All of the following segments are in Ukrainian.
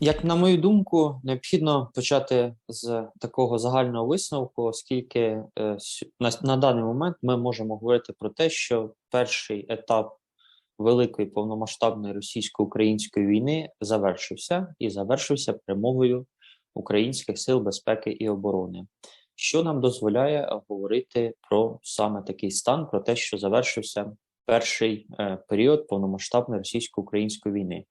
Як на мою думку, необхідно почати з такого загального висновку, оскільки е, на, даний момент ми можемо говорити про те, що перший етап великої повномасштабної російсько-української війни завершився і завершився перемогою українських сил безпеки і оборони що нам дозволяє говорити про саме такий стан, про те, що завершився перший е, період повномасштабної російсько-української війни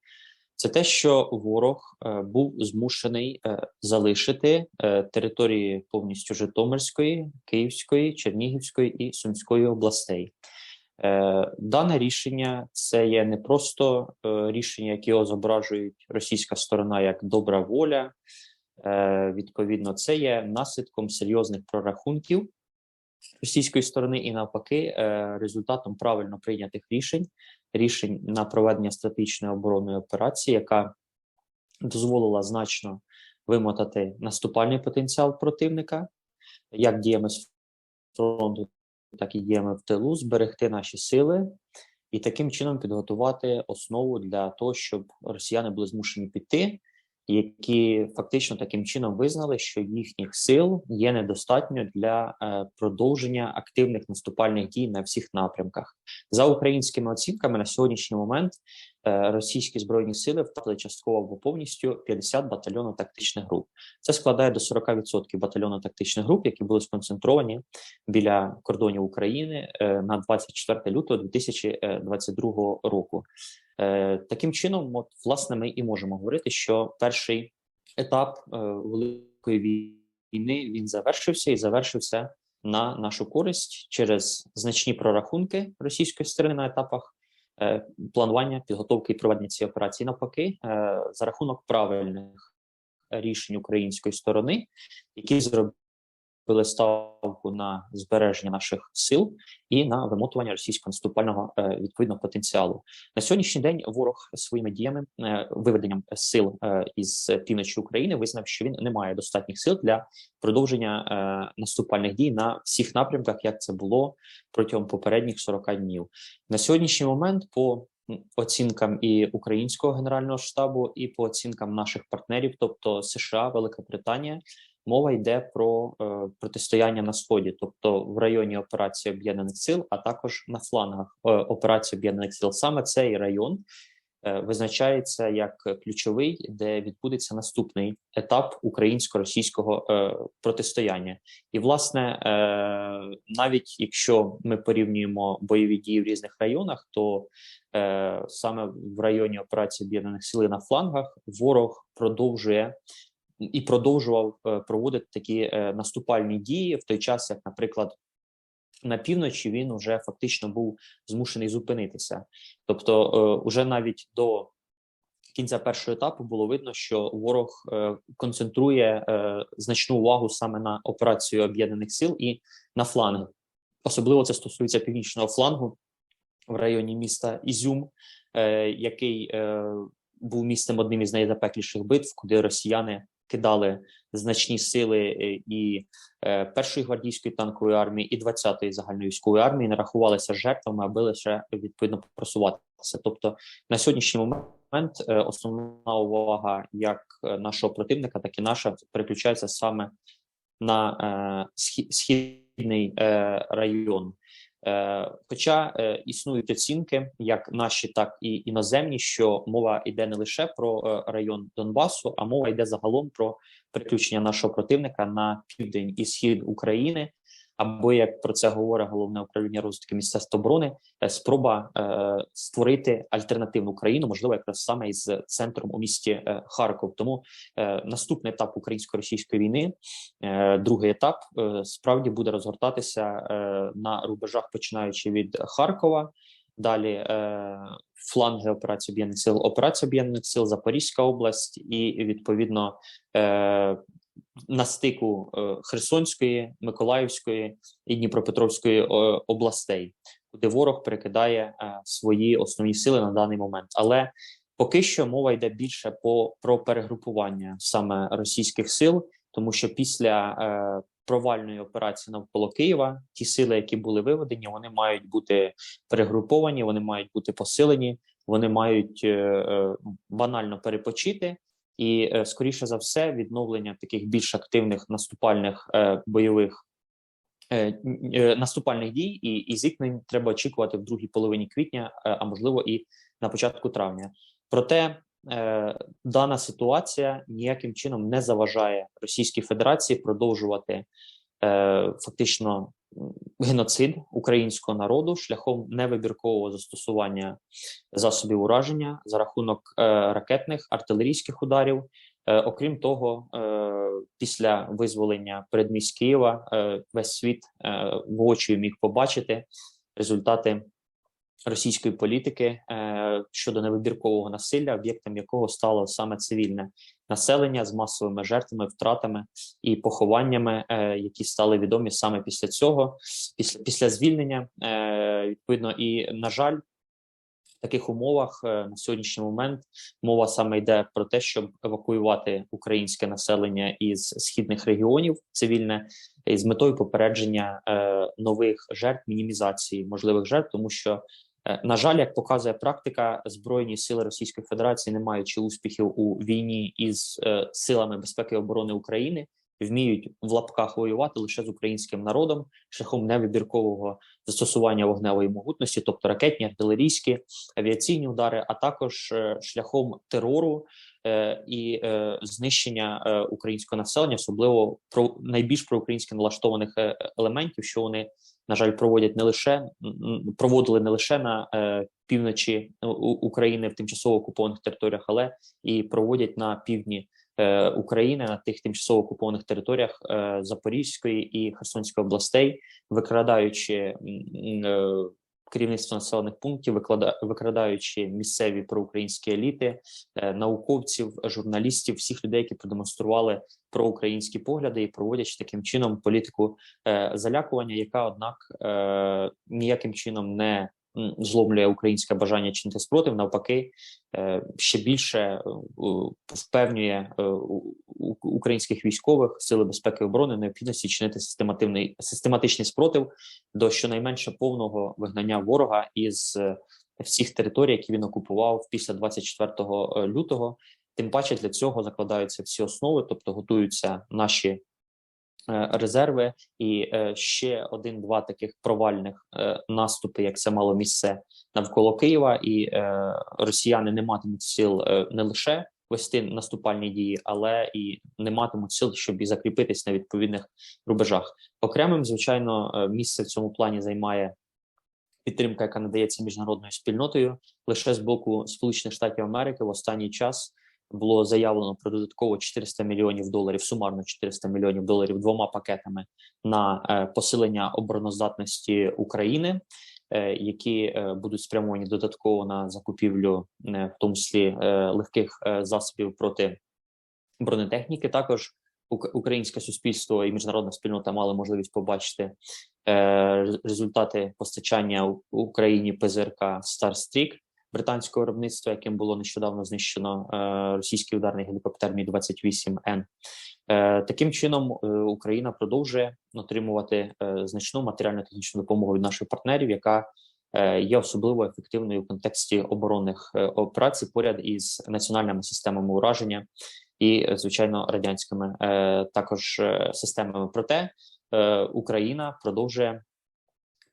це те, що ворог е, був змушений е, залишити території повністю Житомирської, Київської, Чернігівської і Сумської областей. Дане рішення це є не просто рішення, які зображують російська сторона як добра воля. Е, Відповідно, це є наслідком серйозних прорахунків російської сторони, і навпаки, е, результатом правильно прийнятих рішень, рішень на проведення стратегічної оборонної операції, яка дозволила значно вимотати наступальний потенціал противника, як діями з фронту, так і діями в тилу, зберегти наші сили і таким чином підготувати основу для того, щоб росіяни були змушені піти, які фактично таким чином визнали, що їхніх сил є недостатньо для е, продовження активних наступальних дій на всіх напрямках. За українськими оцінками на сьогоднішній момент російські збройні сили втратили частково або повністю 50 батальйонів тактичних груп. Це складає до 40% батальйону тактичних груп, які були сконцентровані біля кордонів України е, на 24 лютого 2022 року. Е, Таким чином, от власне, ми і можемо говорити, що перший етап е, великої війни він завершився і завершився на нашу користь через значні прорахунки російської сторони на етапах е, планування, підготовки і проведення цієї операції. Навпаки, е, за рахунок правильних рішень української сторони, які зробили ставку на збереження наших сил і на вимотування російського наступального е, відповідного потенціалу. На сьогоднішній день ворог своїми діями е, виведенням сил е, із півночі України визнав, що він не має достатніх сил для продовження наступальних дій на всіх напрямках, як це було протягом попередніх 40 днів. На сьогоднішній момент по оцінкам і українського генерального штабу, і по оцінкам наших партнерів, тобто США, Велика Британія, мова йде про е, протистояння на сході, тобто в районі операції об'єднаних сил, а також на флангах е, операції об'єднаних сил. Саме цей район е, визначається як ключовий, де відбудеться наступний етап українсько-російського е, протистояння. І, власне, е, навіть якщо ми порівнюємо бойові дії в різних районах, то е, саме в районі операції об'єднаних сил на флангах ворог продовжує і продовжував е, проводити такі е, наступальні дії в той час, як, наприклад, на півночі він уже фактично був змушений зупинитися. Тобто, е, уже навіть до кінця першого етапу було видно, що ворог концентрує значну увагу саме на операцію об'єднаних сил і на фланги. Особливо це стосується північного флангу в районі міста Ізюм, який був містом одним із найзапекліших битв, куди росіяни кидали значні сили е, і е, першої гвардійської танкової армії, і 20-ї загальної військової армії, не рахувалися жертвами, аби лише відповідно просуватися. Тобто на сьогоднішній момент е, основна увага як нашого противника, так і наша переключається саме на е, схі- східний е, район. Е, Хоча е, існують оцінки, як наші, так і іноземні, що мова йде не лише про район Донбасу, а мова йде загалом про переключення нашого противника на південь і схід України, або як про це говорить головне управління розвитку Міністерства оборони, е, спроба е, створити альтернативну країну, можливо, якраз саме із центром у місті е, Харков. Тому е, наступний етап українсько-російської війни, е, другий етап, е, справді буде розгортатися е, на рубежах, починаючи від Харкова. Далі е, фланги операції об'єднаних сил, операція об'єднаних сил, Запорізька область, і відповідно е, на стику е, Херсонської, Миколаївської і Дніпропетровської е, областей, куди ворог перекидає е, свої основні сили на даний момент. Але поки що мова йде більше по про перегрупування саме російських сил, тому що після провальної операції навколо Києва ті сили, які були виведені, вони мають бути перегруповані, вони мають бути посилені, вони мають банально перепочити і е, скоріше за все, відновлення таких більш активних наступальних е, бойових е, наступальних дій і, і зіткнень треба очікувати в другій половині квітня, а можливо і на початку травня. Проте дана ситуація ніяким чином не заважає Російській Федерації продовжувати фактично геноцид українського народу шляхом невибіркового застосування засобів ураження за рахунок е, ракетних артилерійських ударів. Е, окрім того, е, після визволення передмість Києва весь світ е, воочию міг побачити результати російської політики щодо невибіркового насилля, об'єктом якого стало саме цивільне населення з масовими жертвами, втратами і похованнями, е, які стали відомі саме після цього, після після звільнення. Е, відповідно, і на жаль. В таких умовах е, на сьогоднішній момент мова саме йде про те, щоб евакуювати українське населення із східних регіонів цивільне із метою попередження е, нових жертв, мінімізації можливих жертв, тому що на жаль, як показує практика, збройні сили Російської Федерації, не маючи успіхів у війні із е, силами безпеки і оборони України, вміють в лапках воювати лише з українським народом шляхом невибіркового застосування вогневої могутності, тобто ракетні, артилерійські, авіаційні удари, а також е, шляхом терору е, і е, знищення е, українського населення, особливо про найбільш проукраїнськи налаштованих е, елементів, що вони на жаль проводять не лише проводили не лише на е, півночі України в тимчасово окупованих територіях, але і проводять на півдні е, України на тих тимчасово окупованих територіях е, Запорізької і Херсонської областей, викрадаючи е, керівництво населених пунктів, виклада, викрадаючи місцеві проукраїнські еліти, е, науковців, журналістів, всіх людей, які продемонстрували проукраїнські погляди і проводячи таким чином політику е, залякування, яка однак е, ніяким чином не зломлює українське бажання чинити спротив, навпаки, е, ще більше е, впевнює е, українських військових сили безпеки і оборони необхідності чинити системативний систематичний спротив до щонайменше повного вигнання ворога із всіх територій, які він окупував після 24 лютого. Тим паче для цього закладаються всі основи, тобто готуються наші резерви, і е, ще один-два таких провальних е, наступи, як це мало місце навколо Києва, і е, росіяни не матимуть сил е, не лише вести наступальні дії, але і не матимуть сил, щоб і закріпитись на відповідних рубежах. Окремим, звичайно, е, місце в цьому плані займає підтримка, яка надається міжнародною спільнотою. Лише з боку Сполучених Штатів Америки в останній час було заявлено про додатково 400 мільйонів доларів, сумарно 400 мільйонів доларів двома пакетами на е, посилення обороноздатності України. е, Які е, будуть спрямовані додатково на закупівлю, в тому числі легких засобів проти бронетехніки, також ук- українське суспільство і міжнародна спільнота мали можливість побачити результати постачання Україні ПЗРК Старстрік британського виробництва, яким було нещодавно знищено е, російський ударний гелікоптер Мі 28 Н. Е, таким чином е, Україна продовжує отримувати значну матеріально-технічну допомогу від наших партнерів, яка є особливо ефективною в контексті оборонних операцій поряд із національними системами ураження і, звичайно, радянськими також системами. Проте Україна продовжує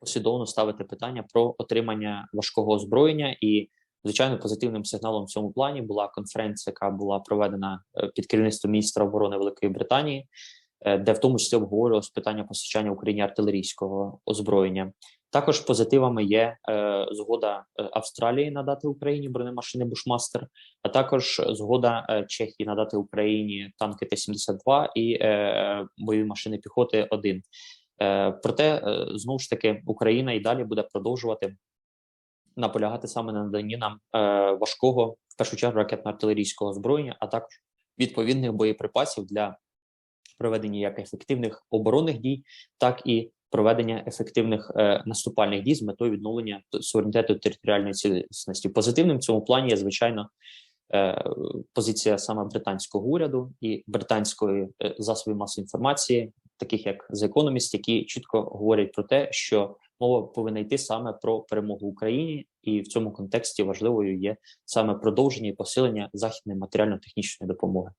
послідовно ставити питання про отримання важкого озброєння і. Звичайно, позитивним сигналом в цьому плані була конференція, яка була проведена е, під керівництвом міністра оборони Великої Британії, е, де в тому числі обговорювалось питання постачання Україні артилерійського озброєння. Також позитивами є е, згода е, Австралії надати Україні бронемашини Бушмастер, а також згода Чехії надати Україні танки Т-72 і е, бойові машини піхоти 1. Е, проте е, знову ж таки Україна і далі буде продовжувати наполягати саме на наданні нам е, важкого, в першу чергу ракетно-артилерійського озброєння, а також відповідних боєприпасів для проведення як ефективних оборонних дій, так і проведення ефективних наступальних дій з метою відновлення суверенітету територіальної цілісності. Позитивним в цьому плані є звичайно позиція саме британського уряду і британської засобів масової інформації, таких як The Economist, які чітко говорять про те, що мова повинна йти саме про перемогу Україні, і в цьому контексті важливою є саме продовження і посилення західної матеріально-технічної допомоги.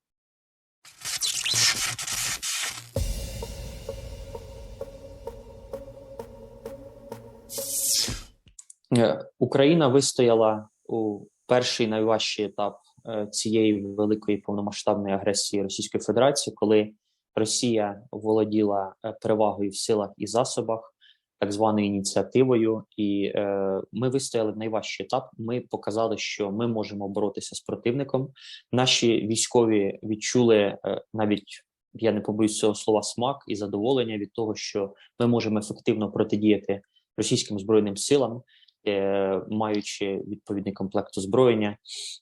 Е, Україна вистояла у перший найважчий етап е, цієї великої повномасштабної агресії Російської Федерації, коли Росія володіла е, перевагою в силах і засобах, так званою ініціативою, і е, ми вистояли в найважчий етап. Ми показали, що ми можемо боротися з противником. Наші військові відчули е, навіть. Я не побоюсь цього слова смак і задоволення від того, що ми можемо ефективно протидіяти російським збройним силам, е, маючи відповідний комплект озброєння.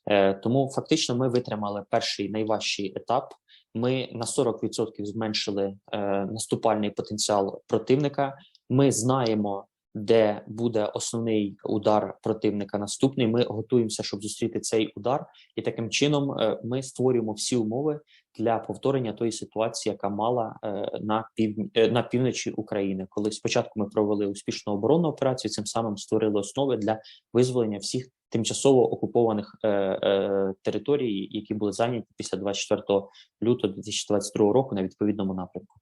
Е, тому фактично ми витримали перший найважчий етап. Ми на 40% зменшили е, наступальний потенціал противника. Ми знаємо, де буде основний удар противника наступний. Ми готуємося, щоб зустріти цей удар, і таким чином е, ми створюємо всі умови для повторення тої ситуації, яка мала е, на пів е, на півночі України, коли спочатку ми провели успішну оборонну операцію, цим самим створили основи для визволення всіх тимчасово окупованих е, е, територій, які були зайняті після 24 лютого 2022 року на відповідному напрямку.